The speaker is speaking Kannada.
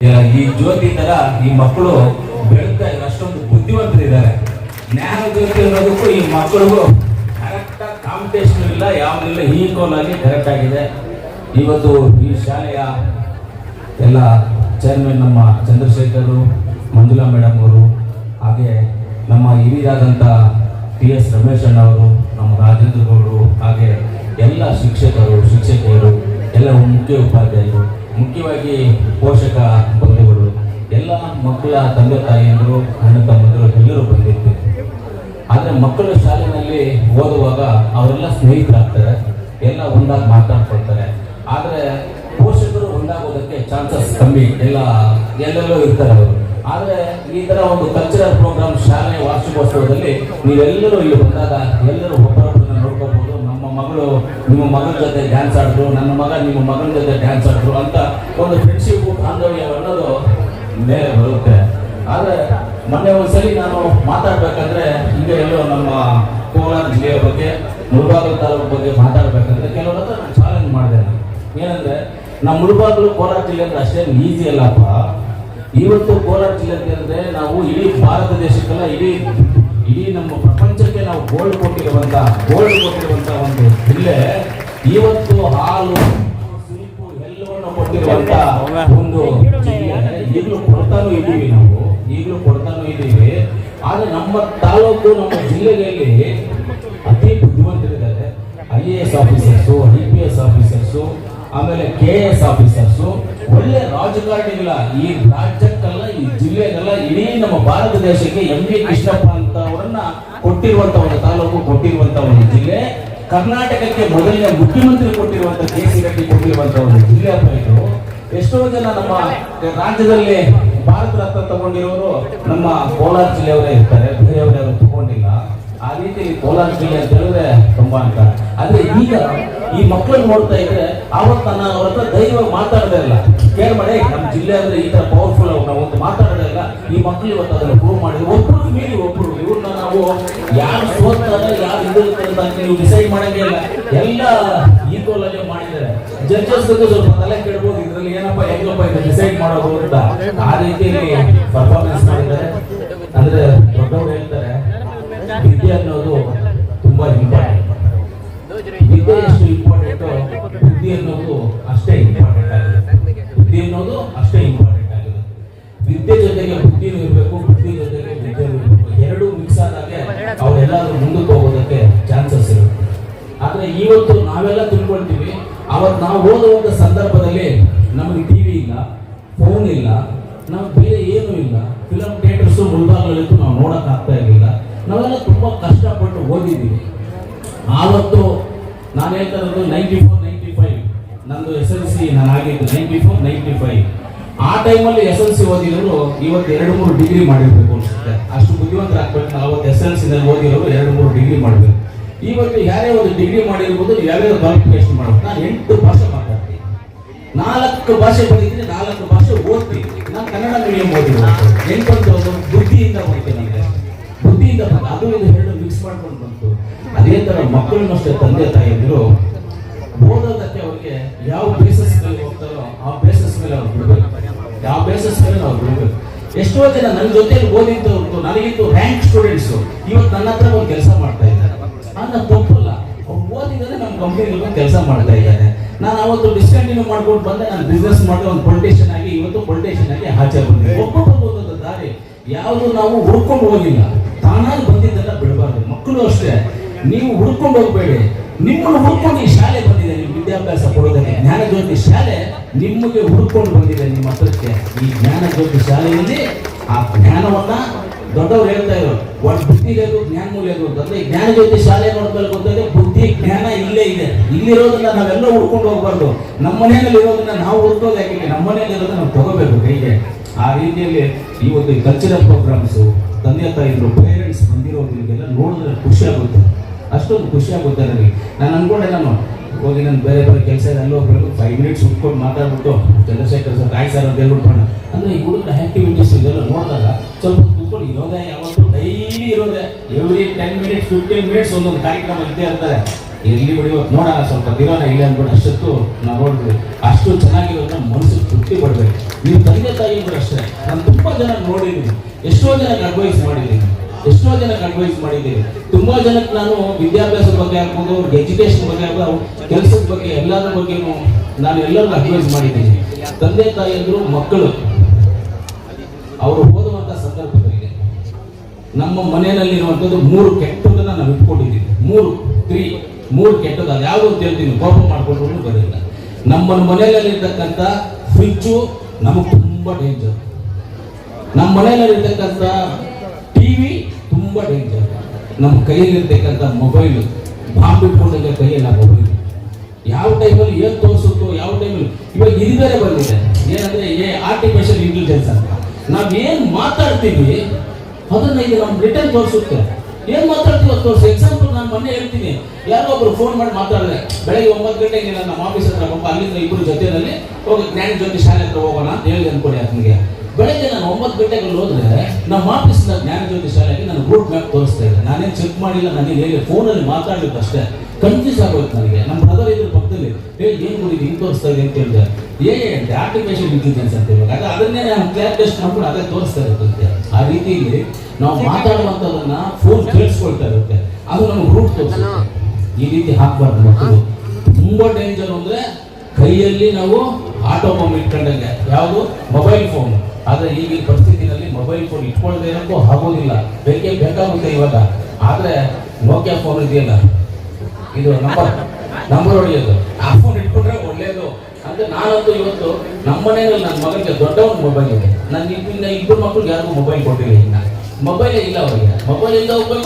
ಈ ಜ್ಯೋತಿ ತರ ಈ ಮಕ್ಕಳು ಬೆಳೀತಾ ಅಷ್ಟೊಂದು ಬುದ್ಧಿವಂತರಿದ್ದಾರೆ ಜ್ಞಾನ ಜ್ಯೋತಿ ಅನ್ನೋದಕ್ಕೂ ಈ ಮಕ್ಕಳಿಗೂ ಕರೆಕ್ಟ್ ಕಾಂಪಿಟೇಷನ್ ಇಲ್ಲ ಯಾವುದಿಲ್ಲ ಈಕ್ವಲ್ ಆಗಿ ಕರೆಕ್ಟ್ ಆಗಿದೆ. ಇವತ್ತು ಈ ಶಾಲೆಯ ಎಲ್ಲ ಚೇರ್ಮನ್ ನಮ್ಮ ಚಂದ್ರಶೇಖರು ಮಂಜುಳಾ ಮೇಡಮ್ ಅವರು, ಹಾಗೆ ನಮ್ಮ ಹಿರಿಯರಾದಂಥ ಟಿ ಎಸ್ ರಮೇಶ್ ಅಣ್ಣ ಅವರು, ನಮ್ಮ ರಾಜೇಂದ್ರ ಗೌಡರು, ಹಾಗೆ ಎಲ್ಲ ಶಿಕ್ಷಕರು, ಶಿಕ್ಷಕಿಯರು, ಎಲ್ಲ ಮುಖ್ಯ ಉಪಾಧ್ಯಾಯರು ಮುಖ್ಯವಾಗಿ ಪೋಷಕ ಬಂಧುಗಳು, ಎಲ್ಲ ಮಕ್ಕಳ ತಂದೆ ತಾಯಿಯಂದರು, ಅಣ್ಣ ತಮ್ಮಂದರು ಎಲ್ಲರೂ ಬಂದಿರ್ತೀವಿ. ಆದರೆ ಮಕ್ಕಳು ಶಾಲೆಯಲ್ಲಿ ಓದುವಾಗ ಅವರೆಲ್ಲ ಸ್ನೇಹಿತರಾಗ್ತಾರೆ, ಎಲ್ಲ ಒಂದಾಗಿ ಮಾತಾಡ್ಕೊಳ್ತಾರೆ. ಆದರೆ ಪೋಷಕರು ಒಂದಾಗೋದಕ್ಕೆ ಚಾನ್ಸಸ್ ಕಮ್ಮಿ, ಎಲ್ಲ, ಎಲ್ಲೆಲ್ಲೋ ಇರ್ತಾರೆ ಅವರು. ಆದರೆ ಈ ಥರ ಒಂದು ಕಲ್ಚರಲ್ ಪ್ರೋಗ್ರಾಮ್ ಶಾಲೆ ವಾರ್ಷಿಕೋತ್ಸವದಲ್ಲಿ ನೀವೆಲ್ಲರೂ ಇಲ್ಲಿ ಬಂದಾಗ ಎಲ್ಲರೂ ನಮ್ಮ ಮಗಳು ನಿಮ್ಮ ಮಗನ ಜೊತೆ ಡ್ಯಾನ್ಸ್ ಆಡಿದ್ರು, ನನ್ನ ಮಗ ನಿಮ್ಮ ಮಗನ ಜೊತೆ ಡ್ಯಾನ್ಸ್ ಆಡಿದ್ರು ಅಂತ ಒಂದು ಫ್ರೆಂಡ್ಶಿಪ್ ಬಾಂಧವ್ಯ ಅನ್ನೋದು ಮೇಲೆ ಬರುತ್ತೆ. ಆದರೆ ಮೊನ್ನೆ ಒಂದ್ಸಲಿ ನಾನು ಮಾತಾಡ್ಬೇಕಂದ್ರೆ ಹಿಂಗೆ ಎಲ್ಲೋ ನಮ್ಮ ಕೋಲಾರ ಜಿಲ್ಲೆಯ ಬಗ್ಗೆ ಮುಳಬಾಗಿಲು ತಾಲೂಕು ಬಗ್ಗೆ ಮಾತಾಡ್ಬೇಕಂದ್ರೆ ಕೆಲವ್ರ ಹತ್ರ ನಾನು ಚಾಲೆಂಜ್ ಮಾಡಿದೆ. ಏನಂದರೆ ನಮ್ಮ ಮುಳಬಾಗಿಲು ಕೋಲಾರ ಜಿಲ್ಲೆ ಅಂದ್ರೆ ಅಷ್ಟೇನು ಈಸಿ ಅಲ್ಲಪ್ಪ. ಇವತ್ತು ಕೋಲಾರ ಜಿಲ್ಲೆ ಅಂತಂದರೆ ನಾವು ಇಡೀ ಭಾರತ ದೇಶಕ್ಕೆಲ್ಲ ಇಡೀ ಇಡೀ ನಮ್ಮ ಗೋಲ್ಡ್ ಕೊಟ್ಟಿರುವಂತ ಗೋಲ್ಡ್ ಕೊಟ್ಟಿರುವಂತಹ ಒಂದು ಜಿಲ್ಲೆ, ಇವತ್ತು ಹಾಲು ಎಲ್ಲವನ್ನು ಕೊಟ್ಟಿರುವಂತಹ ಒಂದು ಈಗಲೂ ಕೊಡ್ತಾನೂ ಇದ್ದೀವಿ ನಾವು, ಈಗಲೂ ಕೊಡ್ತಾನೂ ಇದ್ದೀವಿ ಆದ್ರೆ ನಮ್ಮ ತಾಲೂಕು, ನಮ್ಮ ಜಿಲ್ಲೆಯಲ್ಲಿ ಅತಿ ಬುದ್ಧಿವಂತರಿದ್ದಾರೆ. I A S officers, I P S officers, ಆಮೇಲೆ ಕೆ ಎಸ್ ಆಫೀಸರ್ಸು. ಒಳ್ಳೆ ರಾಜಕಾರಣಿಗಳ ಈ ರಾಜ್ಯಕ್ಕಲ್ಲ ಈ ಜಿಲ್ಲೆಗೆಲ್ಲ ಇಡೀ ನಮ್ಮ ಭಾರತ ದೇಶಕ್ಕೆ ಎಂ ವಿ ಕೃಷ್ಣಪ್ಪ ಅಂತ ಅವರನ್ನ ಕೊಟ್ಟಿರುವಂತ ಒಂದು ತಾಲೂಕು, ಕೊಟ್ಟಿರುವಂತ ಒಂದು ಜಿಲ್ಲೆ. ಕರ್ನಾಟಕಕ್ಕೆ ಮೊದಲನೇ ಮುಖ್ಯಮಂತ್ರಿ ಕೊಟ್ಟಿರುವಂತ ಸಿ ರೆಡ್ಡಿ ಕೊಟ್ಟಿರುವಂತ ಒಂದು ಜಿಲ್ಲೆ ಅಂತ ಎಷ್ಟೋ ಜನ ನಮ್ಮ ರಾಜ್ಯದಲ್ಲಿ ಭಾರತ ರತ್ನ ತಗೊಂಡಿರೋರು ನಮ್ಮ ಕೋಲಾರ ಜಿಲ್ಲೆಯವರೇ ಇರ್ತಾರೆ. ಬೇರೆಯವರು ತಗೊಂಡಿಲ್ಲ. ಆ ರೀತಿ ಕೋಲಾರ ಜಿಲ್ಲೆ ಅಂತ ಹೇಳಿದ್ರೆ ತುಂಬಾ ಅಂತ. ಆದ್ರೆ ಈಗ ಈ ಮಕ್ಕಳನ್ನ ನೋಡ್ತಾ ಇದ್ರೆ ಅವತ್ತು ನಾನು ಅವ್ರ ಹತ್ರ ದೈವ ಮಾತಾಡದೇ ಇಲ್ಲ. ಕೇರ್ ಮಾಡಿ ನಮ್ಮ ಜಿಲ್ಲೆ ಅಂದ್ರೆ ಈ ತರ ಪವರ್ಫುಲ್ ನಾವು ಒಂದು ಮಾತಾಡೋದೇ ಇಲ್ಲ. ಈ ಮಕ್ಕಳು ಇವತ್ತು ಅದನ್ನ ಪ್ರೂವ್ ಮಾಡಿ ಒಬ್ರು ಮೀರಿ ಒಬ್ರು, ಇವ್ರನ್ನ ನಾವು ಯಾರು ಸೋತಾರೆ ಯಾರು ಇದಿರ್ತಾರೆ ಅಂತ ನೀವು ಡಿಸೈಡ್ ಮಾಡಂಗೇ ಇಲ್ಲ. ಎಲ್ಲ ಈಕ್ವಲ್ ಆಗಿ ಮಾಡಿದ್ದಾರೆ. ಜಡ್ಜಸ್ ಸ್ವಲ್ಪ ತಲೆ ಕೆಡ್ಬೋದು. ಇದ್ರಲ್ಲಿ ಏನಪ್ಪ, ಹೆಂಗಪ್ಪ ಇದು ಡಿಸೈಡ್ ಮಾಡೋದು ಅಂತ ಆ ರೀತಿಯಲ್ಲಿ ಪರ್ಫಾರ್ಮೆನ್ಸ್ ಮಾಡಿದ್ದಾರೆ. ಅಂದ್ರೆ ದೊಡ್ಡವರು ಹೇಳ್ತಾರೆ, ವಿದ್ಯೆ ಅನ್ನೋದು ತುಂಬಾ ಇಂಪಾರ್ಟೆಂಟ್ ವಿದ್ಯೆ ಎಷ್ಟು ಇಂಪಾರ್ಟೆಂಟ್ ಬುದ್ಧಿ ಅನ್ನೋದು ಅಷ್ಟೇ ಇಂಪಾರ್ಟೆಂಟ್ ಆಗಿದೆ. ಬುದ್ಧಿ ಅನ್ನೋದು ಅಷ್ಟೇ ಇಂಪಾರ್ಟೆಂಟ್ ಆಗಿದೆ. ವಿದ್ಯೆ ಜೊತೆಗೆ ಬುದ್ಧಿನೂ ಇರಬೇಕು, ಬುದ್ಧಿ ಜೊತೆಗೆ ವಿದ್ಯೆ ಇರಬೇಕು. ಎರಡೂ ಮಿಕ್ಸ್ ಆದಾಗೆ ಅವರೆಲ್ಲಾದ್ರೂ ಮುಂದಕ್ಕೆ ಹೋಗೋದಕ್ಕೆ ಚಾನ್ಸಸ್ ಇರುತ್ತೆ. ಆದರೆ ಇವತ್ತು ನಾವೆಲ್ಲ ತಿಳ್ಕೊಳ್ತೀವಿ ಅವತ್ತು ನಾವು ಓದುವಂಥ ಸಂದರ್ಭದಲ್ಲಿ ನಮಗೆ ಟಿವಿ ಇಲ್ಲ ಫೋನ್ ಇಲ್ಲ ನಾವು ಬೇರೆ ಏನೂ ಇಲ್ಲ. ಫಿಲಮ್ ಥಿಯೇಟರ್ಸು ಮುಳ್ಬಾಗ್ಲಿತ್ತು ನಾವು ನೋಡಕ್ ಆಗ್ತಾ ಇರಲಿಲ್ಲ. ನಾವೆಲ್ಲ ತುಂಬಾ ಕಷ್ಟಪಟ್ಟು ಓದಿದ್ದೀವಿ. ಆವತ್ತು ನಾನು ಹೇಳ್ತಾ ಇರೋದು ನೈಂಟಿ ಫೋರ್ ನೈಂಟಿ ಫೈವ್ ನಂದು ಎಸ್ ಎಲ್ ಸಿ ನಾನು ಆಗಿದ್ದು ನೈಂಟಿ ಫೋರ್ ನೈಂಟಿ ಫೈವ್ ಆ ಟೈಮಲ್ಲಿ ಎಸ್ ಎಲ್ ಸಿ ಓದಿರೋರು ಇವತ್ತು ಎರಡು ಮೂರು ಡಿಗ್ರಿ ಮಾಡಿರ್ಬೇಕು ಅನ್ಸುತ್ತೆ. ಅಷ್ಟು ಬುದ್ಧಿವಂತರಾಗಬೇಕು. ನಾವು ಅವತ್ತು ಎಸ್ ಎಲ್ ಸಿನಲ್ಲಿ ಓದಿರೋರು ಎರಡು ಮೂರು ಡಿಗ್ರಿ ಮಾಡಬೇಕು. ಇವತ್ತು ಯಾರೇ ಒಂದು ಡಿಗ್ರಿ ಮಾಡಿರ್ಬೋದು ಯಾವ್ಯಾವ ಕ್ವಾಲಿಫಿಕೇಶನ್ ಮಾಡಬೇಕು. ನಾನು ಎಂಟು ಭಾಷೆ ಮಾತಾಡ್ತೀನಿ. ನಾಲ್ಕು ಭಾಷೆ ಬರೀತೀನಿ, ನಾಲ್ಕು ಭಾಷೆ ಓದ್ತೀನಿ. ನಾನು ಕನ್ನಡ ಮೀಡಿಯಂ ಓದಿಲ್ಲ ಎಂಟೊಂದು ಬುದ್ಧಿಯಿಂದ ಓದ್ತೀನಿ. ನನಗೆ ಬುದ್ಧಿಯಿಂದ ಅದು ಇದು ಎರಡು ಮಿಕ್ಸ್ ಮಾಡ್ಕೊಂಡು ಅದೇ ತರ ಮಕ್ಕಳನ್ನು ಅಷ್ಟೇ ತಂದೆ ತಾಯಿಯಂದಿರು ಓದೋದಕ್ಕೆ ಅವ್ರಿಗೆ ಯಾವ ಬೇಸಸ್ ಮೇಲೆ ಹೋಗ್ತಾರೋ ಆ ಬೇಸಸ್ ಮೇಲೆ ಅವ್ರು ಬಿಡ್ಬೇಕು. ಯಾವ ಬೇಸಸ್ ಮೇಲೆ ಅವ್ರು ಬಿಡ್ಬೇಕು. ಎಷ್ಟೋ ಜನ ನನ್ನ ಜೊತೆ ಓದಿದ್ದವ್ರು, ನನಗಿಂತ ರ್ಯಾಂಕ್ ಸ್ಟೂಡೆಂಟ್ಸ್ ಇವತ್ತು ನನ್ನ ಹತ್ರ ಒಂದು ಕೆಲಸ ಮಾಡ್ತಾ ಇದ್ದಾರೆ. ನನ್ನ ತಪ್ಪಲ್ಲ. ಅವ್ರು ಓದಿದ್ರೆ ನಮ್ಮ ಕಂಪ್ನಿಗಳು ಕೆಲಸ ಮಾಡ್ತಾ ಇದ್ದಾರೆ. ನಾನು ಅವತ್ತು ಡಿಸ್ಕಂಟಿನ್ಯೂ ಮಾಡ್ಕೊಂಡು ಬಂದೆ, ನಾನು ಬಿಸ್ನೆಸ್ ಮಾಡಿ ಒಂದು ಫೌಂಡೇಶನ್ ಆಗಿ ಇವತ್ತು ಫೌಂಡೇಶನ್ ಆಗಿ ಆಚೆ ಬಂದೆ. ಒಬ್ಬೊಬ್ಬರು ಓದೋದ ದಾರಿ. ಯಾವುದು ನಾವು ಹುಡ್ಕೊಂಡು ಹೋಗಿಲ್ಲ. ತಾನಾಗಿ ಬಂದಿದ್ದೆಲ್ಲ ಬಿಡಬಾರ್ದು. ಮಕ್ಕಳು ಅಷ್ಟೇ. ನೀವು ಹುಡ್ಕೊಂಡು ಹೋಗ್ಬೇಡಿ. ನಿಮ್ಮನ್ನು ಹುಡ್ಕೊಂಡು ಈ ಶಾಲೆ ಬಂದಿದೆ, ನಿಮ್ಮ ವಿದ್ಯಾಭ್ಯಾಸ ಕೊಡೋದಕ್ಕೆ. ಜ್ಞಾನಜ್ಯೋತಿ ಶಾಲೆ ನಿಮಗೆ ಹುಡ್ಕೊಂಡು ಬಂದಿದೆ ನಿಮ್ಮ ಹತ್ರಕ್ಕೆ. ಈ ಜ್ಞಾನಜ್ಯೋತಿ ಶಾಲೆಯಲ್ಲಿ ಆ ಜ್ಞಾನವನ್ನ ದೊಡ್ಡವ್ರು ಹೇಳ್ತಾ ಇದ್ರು. ಒಟ್ಟು ಬುದ್ಧಿ ಇರೋದು ಜ್ಞಾನ ಮೂಲ ಇರೋದು ಅಂದ್ರೆ ಜ್ಞಾನಜ್ಯೋತಿ ಶಾಲೆ ನೋಡ್ಬೇಕು ಅಂತಂದ್ರೆ ಬುದ್ಧಿ, ಜ್ಞಾನ ಇಲ್ಲೇ ಇದೆ. ಇಲ್ಲಿರೋದನ್ನ ನಾವೆಲ್ಲ ಹುಡ್ಕೊಂಡು ಹೋಗ್ಬಾರ್ದು. ನಮ್ಮ ಮನೆಯಲ್ಲಿ ಇರೋದನ್ನ ನಾವು ಹುಡ್ಕೋದು ಯಾಕೆ? ನಮ್ಮ ಮನೆಯಲ್ಲಿ ಇರೋದನ್ನ ನಾವು ತಗೋಬೇಕು ಕೈಗೆ. ಆ ರೀತಿಯಲ್ಲಿ ಈ ಒಂದು ಕಲ್ಚರಲ್ ಪ್ರೋಗ್ರಾಮ್ಸು ತಂದೆ ತಾಯಿಗಳು ಪೇರೆಂಟ್ಸ್ ಬಂದಿರೋದ್ರಿಗೆಲ್ಲ ನೋಡಿದ್ರೆ ಖುಷಿ ಆಗುತ್ತೆ. ಅಷ್ಟೊಂದು ಖುಷಿಯಾಗಿ ಆಗುತ್ತೆ ನನಗೆ. ನಾನು ಅನ್ಕೊಂಡೆ ನಾನು ಹೋಗಿ ನಾನು ಬೇರೆ ಬೇರೆ ಕೆಲಸ ಇದೆ, ಅಲ್ಲಿ ಹೋಗ್ಬೇಕು ಫೈವ್ ಮಿನಿಟ್ಸ್ ಉಟ್ಕೊಂಡು ಮಾತಾಡ್ಬಿಟ್ಟು, ಚಂದ್ರಶೇಖರ್ ಸರ್ ಆಯ್ತು ಸರ್ ಅಂತ ಹೇಳ್ಬಿಟ್ಟು ಅಂದರೆ ಈ ಹುಡುಗರ ಆ್ಯಕ್ಟಿವಿಟೀಸ್ ಇದೆಲ್ಲ ನೋಡಿದಾಗ ಸ್ವಲ್ಪ ಕೂತ್ಕೊಂಡು ಇರೋದೇ ಯಾವತ್ತು ಡೈಲಿ ಇರೋದೇ. Every ten minutes fifteen minutes ಒಂದೊಂದು ಕಾರ್ಯಕ್ರಮ ಇದ್ದೇ ಇರ್ತಾರೆ. ಎಲ್ಲಿ ಬಿಡಿವತ್ತು ನೋಡೋಣ, ಸ್ವಲ್ಪ ದಿನ ಇಲ್ಲ ಅಂದ್ಬಿಟ್ಟು ಅಷ್ಟೊತ್ತು ನಾವು ನೋಡಿದ್ವಿ. ಅಷ್ಟು ಚೆನ್ನಾಗಿರೋದನ್ನ ಮನಸ್ಸು ತೃಪ್ತಿ ಪಡ್ಬೇಕು. ನೀವು ತಂದೆ ತಾಯಿ ಕೂಡ ಅಷ್ಟೇ. ನಾನು ತುಂಬ ಜನ ನೋಡಿದ್ದೀನಿ. ಎಷ್ಟೋ ಜನ ಅಡ್ವೈಸ್ ಮಾಡಿದ್ದೀನಿ. ಎಷ್ಟೋ ಜನ ಅಡ್ವೈಸ್ ಮಾಡಿದ್ದೀನಿ. ತುಂಬಾ ಜನಕ್ಕೆ ನಾನು ವಿದ್ಯಾಭ್ಯಾಸದ ಬಗ್ಗೆ ಆಗ್ಬೋದು ಎಜುಕೇಶನ್ ಬಗ್ಗೆ ಆಗ್ಬೋದು ಕೆಲಸದ ಬಗ್ಗೆ, ಎಲ್ಲದ್ರ ಬಗ್ಗೆನೂ ನಾನು ಎಲ್ಲರಿಗೂ ಅಡ್ವೈಸ್ ಮಾಡಿದ್ದೀನಿ. ತಂದೆ ತಾಯಿಯಂದ್ರು ಮಕ್ಕಳು, ಅವರು ಓದುವಂತ ಸಂದರ್ಭದಲ್ಲಿ ನಮ್ಮ ಮನೆಯಲ್ಲಿರುವಂಥದ್ದು ಮೂರು ಕೆಟ್ಟದನ್ನ ನಾವು ಇಟ್ಕೊಂಡಿದ್ದೀನಿ ಮೂರು, ತ್ರೀ, ಮೂರು ಕೆಟ್ಟದ್ದು, ಅದು ಯಾವುದು ಅಂತ ಹೇಳ್ತೀನಿ, ಕೋಪ ಮಾಡ್ಕೊಂಡು ಬರೋದಿಲ್ಲ ನಮ್ಮ ಮನೆಯಲ್ಲಿರ್ತಕ್ಕಂಥ ಫ್ರಿಜ್ಜು ನಮಗೆ ತುಂಬ ಡೇಂಜರ್ ನಮ್ಮ ಮನೆಯಲ್ಲಿರ್ತಕ್ಕಂಥ ನಮ್ಮ ಕೈಯಲ್ಲಿರ್ತಕ್ಕಂಥ ಮೊಬೈಲು ಬಾಂಬ್ ಇಟ್ಕೊಂಡಿದ್ದ ಕೈಯಲ್ಲಿ ಮೊಬೈಲ್ ಯಾವ ಟೈಮಲ್ಲಿ ಏನು ತೋರಿಸುತ್ತೋ, ಯಾವ ಟೈಮಲ್ಲಿ ಇವಾಗ ಇದು ಬಂದಿದೆ. ಏನಂದ್ರೆ ಏ ಆರ್ಟಿಫಿಷಿಯಲ್ ಇಂಟೆಲಿಜೆನ್ಸ್ ಅಂತ. ನಾವು ಏನು ಮಾತಾಡ್ತೀವಿ, ಅದನ್ನ ಇದು ನಮ್ಮ ರಿಟರ್ನ್ ತೋರಿಸುತ್ತೆ. ಏನು ಮಾತಾಡ್ತೀವಿ ಅದು ತೋರಿಸಿ ಎಕ್ಸಾಂಪಲ್ ನಾನು ಮೊನ್ನೆ ಹೇಳ್ತೀನಿ. ಯಾರೋ ಒಬ್ರು ಫೋನ್ ಮಾಡಿ ಮಾತಾಡಿದೆ ಬೆಳಗ್ಗೆ ಒಂಬತ್ತು ಗಂಟೆಗೆ ನಾನು ನಮ್ಮ ಆಫೀಸ್ ಹತ್ರ ಬಂದು ಅಲ್ಲಿಂದ ಇಬ್ಬರು ಜೊತೆಯಲ್ಲಿ ಹೋಗಿ ಜ್ಞಾನ ಜ್ಯೋತಿ ಶಾಲೆ ಹತ್ರ ಹೋಗೋಣ ಅಂತ ಹೇಳಿ ಅಂದ್ಕೊಡಿ ನಾನು ಒಂಬತ್ತು ಗಂಟೆಗೆ ಹೋದ್ರೆ ನಮ್ಮ ಆಫೀಸ್ನ ಜ್ಞಾನ ಜ್ಯೋತಿ ಶಾಲೆಗೆ ನಾನು ರೂಟ್ ಮ್ಯಾಪ್ ತೋರಿಸ್ತಾ ಇದ್ದೆ. ನಾನೇನು ಚೆಕ್ ಮಾಡಿಲ್ಲ ನನಗೆ ಹೇಗೆ ಫೋನಲ್ಲಿ ಮಾತಾಡಿದ್ದು ಅಷ್ಟೇ. ಕನ್ಫ್ಯೂಸ್ ಆಗೋಯ್ತು ನನಗೆ. ನಮ್ಮ ಬ್ರದರ್ ಇದ್ರ ಪಕ್ಕದಲ್ಲಿ ಏ ಏನು ಗುಡಿ ಹಿಂಗೆ ತೋರಿಸ್ತಾ ಇದೆ ಅಂತ ಹೇಳಿದೆ ಏ ಆರ್ಟಿಫಿಷಿಯಲ್ ಇಂಟೆಲಿಜೆನ್ಸ್ ಅಂತ ಇವಾಗ ಅದು ಅದನ್ನೇ ನಾನು ಕ್ಲಾಪ್ ಟೆಸ್ಟ್ ಮಾಡ್ಕೊಂಡು ಅದೇ ತೋರಿಸ್ತಾ ಇರುತ್ತೆ ಆ ರೀತಿಯಲ್ಲಿ ನಾವು ಮಾತಾಡುವಂಥದ್ದನ್ನ ಫೋನ್ ಕೇಳಿಸ್ಕೊಳ್ತಾ ಇರುತ್ತೆ. ಅದು ನಮ್ಗೆ ರೂಟ್ ತೋರಿಸುತ್ತೆ ಈ ರೀತಿ ಹಾಕ್ಬಾರ್ದು ಮಕ್ಕಳು. ತುಂಬಾ ಡೇಂಜರ್ ಅಂದ್ರೆ ಕೈಯಲ್ಲಿ ನಾವು ಆಟೋ ಬಾಂಬ್ ಇಟ್ಕೊಂಡಂಗೆ. ಯಾವುದು? ಮೊಬೈಲ್ ಫೋನ್ ಆದ್ರೆ ಈಗಿನ ಪರಿಸ್ಥಿತಿನಲ್ಲಿ ಮೊಬೈಲ್ ಫೋನ್ ಇಟ್ಕೊಳ್ಳದೆ ಏನಕ್ಕೂ ಆಗೋದಿಲ್ಲ. ಬೇಕೇ ಬೇಕಾಗುತ್ತೆ ಇವಾಗ. ಆದರೆ ನೋಕಿಯಾ ಫೋನ್ ಇದೆಯಲ್ಲ? ಇದು ನಂಬರ್ ನಂಬರ್ ಒಳ್ಳೆಯದು ಆ ಫೋನ್ ಇಟ್ಕೊಂಡ್ರೆ ಒಳ್ಳೇದು. ಅಂತ ನಾನಂತೂ ಇವತ್ತು ನಮ್ಮ ಮನೆಯಲ್ಲಿ ನನ್ನ ಮಗನಿಗೆ ದೊಡ್ಡ ಒಂದು ಮೊಬೈಲ್ ಇದೆ. ನನ್ನ ಇಬ್ಬರು ಮಕ್ಕಳಿಗೆ ಯಾರಿಗೂ ಮೊಬೈಲ್ ಕೊಟ್ಟಿಲ್ಲ ಇನ್ನ. ಮೊಬೈಲೇ ಇಲ್ಲ ಅವರಿಗೆ. ಮೊಬೈಲ್ ಹೋಗ್ಬೇಕು.